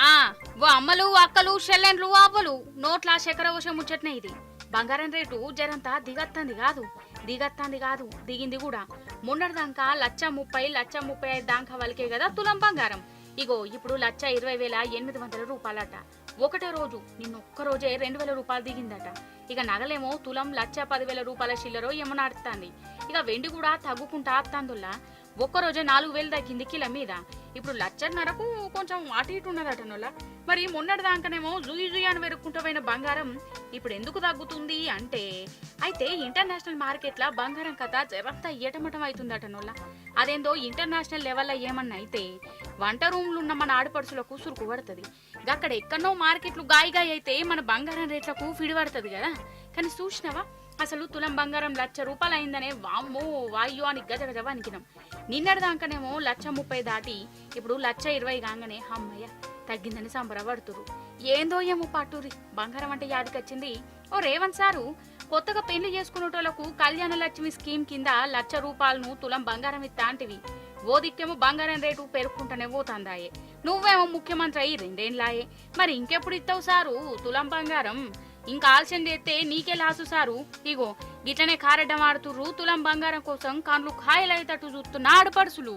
ఆ ఓ అమ్మలు అక్కలు షెల్లెన్లు అవ్వలు. నోట్ల శకర వశం ముచ్చట్నే ఇది. బంగారం రేటు జరంతా దిగత్తంది కాదు. దిగత్తంది కాదు. దిగింది కూడా. మొన్నటిదాకా లచ్చ ముప్పై లచ్చ ముప్పై ఐదు దాకా వలికే కదా తులం బంగారం. ఇగో ఇప్పుడు లచ్చ ఇరవై వేల ఎనిమిది వందల రూపాయలట. ఒకటే రోజు నిన్న ఒక్క రోజే రెండు వేల రూపాయలు దిగిందట. ఇక నగలేమో తులం లచ్చ పదివేల రూపాయల చిల్లరో ఏమో ఇక వెండి కూడా తగ్గుకుంటా అత్తందుల్లా ఒక్కరోజే నాలుగు వేలు తగ్గింది కిల మీద. ఇప్పుడు లచ్చన్నరకు కొంచెం అటు ఇటు ఉన్నదట నొల్ల మరి మొన్నటి దాకానేమో జుయి జుయి అని వెరుక్కుంటూ పోయిన బంగారం ఇప్పుడు ఎందుకు తగ్గుతుంది అంటే అయితే ఇంటర్నేషనల్ మార్కెట్ల బంగారం కథ జరంతా ఏటమటం అవుతుందట నోళ్ళ. అదేందో ఇంటర్నేషనల్ లెవెల్లో ఏమన్నా అయితే వంట రూమ్లు ఉన్న మన ఆడపడుచులకు సురుకు పడుతుంది అక్కడ ఎక్కడో మార్కెట్లు గాయగాయ అయితే మన బంగారం రేట్లకు ఫిడి పడుతుంది కదా కానీ చూసినావా అసలు తులం బంగారం లక్ష రూపాయలు అయిందనే వామ్మో వాయు అని గజ గజ వణికినాం. నిన్నటిదాకానేమో లక్ష ముప్పై దాటి ఇప్పుడు లక్ష ఇరవై కాగానే అమ్మయ్య తగ్గిందని సంబరపడుతురు. ఏందో ఏమో పట్టురి బంగారం అంటే యాదికొచ్చింది. ఓ రేవంత్ సారు కొత్తగా పెళ్ళి చేసుకునేటోళ్ళకు కళ్యాణ లక్ష్మి స్కీమ్ కింద లక్ష రూపాయలను తులం బంగారం ఇత్తాంటివి ఓ దిక్కేమో బంగారం రేటు పెరుగుకుంటూనే పోతాందాయే. నువ్వేమో ముఖ్యమంత్రి అయ్యి రెండేండ్లాయే. మరి ఇంకెప్పుడు ఇస్తావు సారు తులం బంగారం? ఇంకా ఆలస్యం చేస్తే నీకే లాసు సారు. ఇగో గిట్లనే కారెడ్డం ఆడుతుర్రు తులం బంగారం కోసం కాన్లు ఖాయలయ్యేటట్టు చూస్తున్న ఆడపడుసులు